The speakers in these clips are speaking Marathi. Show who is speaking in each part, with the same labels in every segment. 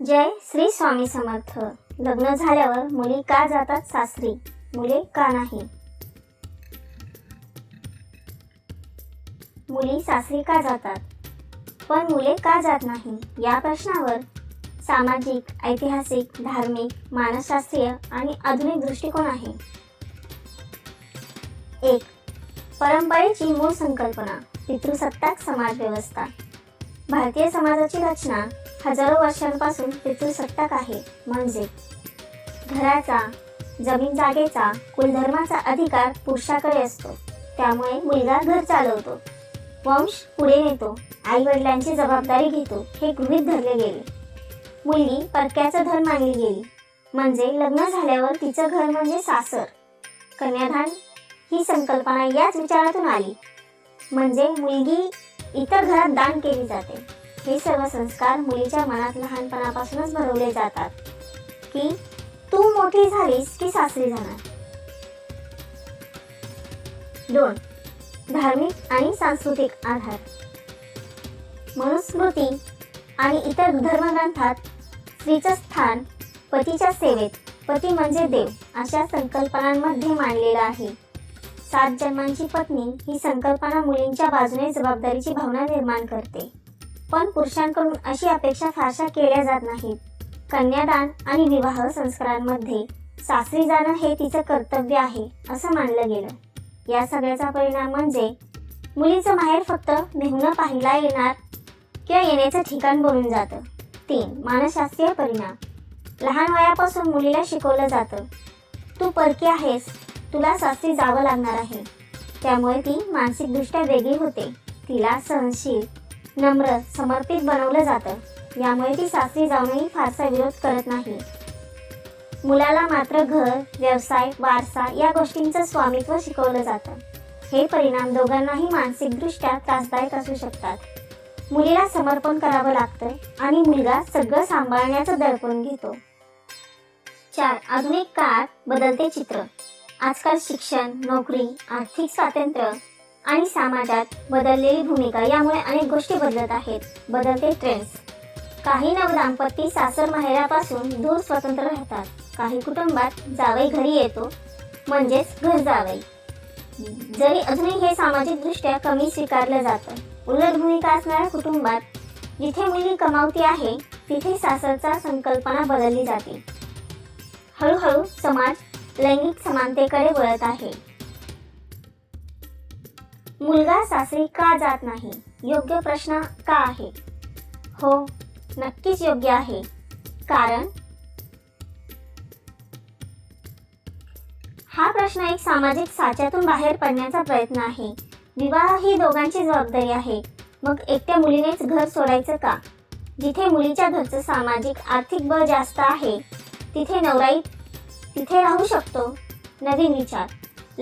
Speaker 1: जय श्री स्वामी समर्थ. लग्न झाल्यावर मुली का जातात सासरी? मुले का नाही? मुली सासरी का जातात? पण मुले का जात नाही? या प्रश्नावर सामाजिक ऐतिहासिक धार्मिक मानसशास्त्रीय आणि आधुनिक दृष्टिकोन आहे. एक परंपरेची मूळ संकल्पना पितृसत्ताक समाज व्यवस्था भारतीय समाजाची रचना हजारो वर्षांपासून पितृसत्ताक आहे. म्हणजे घराचा जमीन जागेचा कुलधर्माचा अधिकार पुरुषाकडे असतो. त्यामुळे मुलगा घर चालवतो. वंश पुढे नेतो. आई वडिलांची जबाबदारी घेतो. हे गृहीत धरले गेले. मुलगी परक्याचं धन मानली गेली. म्हणजे लग्न झाल्यावर तिचं घर म्हणजे सासर. कन्यादान ही संकल्पना याच विचारातून आली. म्हणजे मुलगी इतर घरात दान केली जाते. हे सर्व संस्कार मुलीच्या मनात लहानपणापासूनच भरवले जातात. की तू मोठी झालीस की सासरी जाणार? दोन धार्मिक आणि सांस्कृतिक आधार. मनुस्मृती आणि इतर धर्मग्रंथात स्त्रीचं स्थान पतीच्या सेवेत पती म्हणजे देव अशा संकल्पनांमध्ये मांडलेलं आहे. सात जन्मांची पत्नी ही संकल्पना मुलींच्या बाजूने जबाबदारीची भावना निर्माण करते. पण पुरुषांकडून अशी अपेक्षा फारशा केल्या जात नाहीत. कन्यादान आणि विवाह संस्कारांमध्ये सासरी जाणं हे तिचं कर्तव्य आहे असं मानलं गेलं. या सगळ्याचा परिणाम म्हणजे मुलीचं माहेर फक्त नेहून पाहिला येणार किंवा येण्याचं ठिकाण बनून जातं. तीन मानसशास्त्रीय परिणाम. लहान वयापासून मुलीला शिकवलं जातं. तू परकी आहेस तुला सासरी जावं लागणार आहे. त्यामुळे ती मानसिकदृष्ट्या वेगळी होते. तिला सहनशील नम्र समर्पित बनवलं जातं. यामुळे ती सासरी जाऊनही फारसा विरोध करत नाही. मुलाला मात्र घर व्यवसाय वारसा या गोष्टींचं स्वामित्व शिकवलं जातं. हे परिणाम दोघांनाही मानसिकदृष्ट्या त्रासदायक असू शकतात. मुलीला समर्पण करावं लागतं आणि मुलगा सगळं सांभाळण्याचं दडपण घेतो. चार आधुनिक काळात बदलते चित्र. आजकाल शिक्षण नोकरी आर्थिक स्वातंत्र्य आणि समाजात बदललेली भूमिका यामुळे अनेक गोष्टी बदलत आहेत. बदलते ट्रेंड्स काही नवदाम्पती सासर माहेरापासून दूर स्वतंत्र राहतात. काही कुटुंबात जावई घरी येतो म्हणजेच घर जावई. जरी अजूनही हे सामाजिकदृष्ट्या कमी स्वीकारलं जातं उलट भूमिका असणाऱ्या कुटुंबात जिथे मुलगी कमावती आहे तिथे सासरचा संकल्पना बदलली जाते. हळूहळू समाज लैंगिक समानतेकडे वळत आहे. मुलगा सासरी का जात नाही? योग्य प्रश्न का आहे? हो नक्कीच योग्य आहे. कारण? हा प्रश्न एक सामाजिक साच्यातून बाहेर पडण्याचा प्रयत्न आहे. विवाह ही दोघांची जबाबदारी आहे. मग एकट्या मुलीनेच घर सोडायचं का? जिथे मुलीच्या घरचं सामाजिक आर्थिक बळ जास्त आहे तिथे नवराई तिथे राहू शकतो नवीन विचार.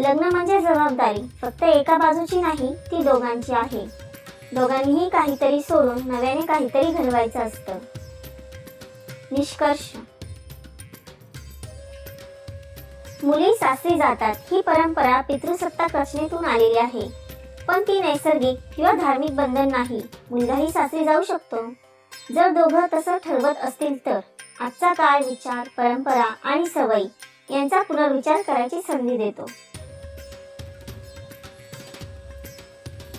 Speaker 1: लग्न म्हणजे जबाबदारी. फक्त एका बाजूची नाही ती दोघांची आहे. दोघांनीही काहीतरी सोडून नव्याने काहीतरी घडवायचं असतं. निष्कर्ष. मुली सासरी जातात. ही परंपरा पितृसत्ताक रचनेतून आलेली आहे. पण ती नैसर्गिक किंवा धार्मिक बंधन नाही. मुलगाही सासरी जाऊ शकतो. जर दोघं तसं ठरवत असतील तर. आजचा काळ विचार परंपरा आणि सवयी यांचा पुनर्विचार करायची संधी देतो.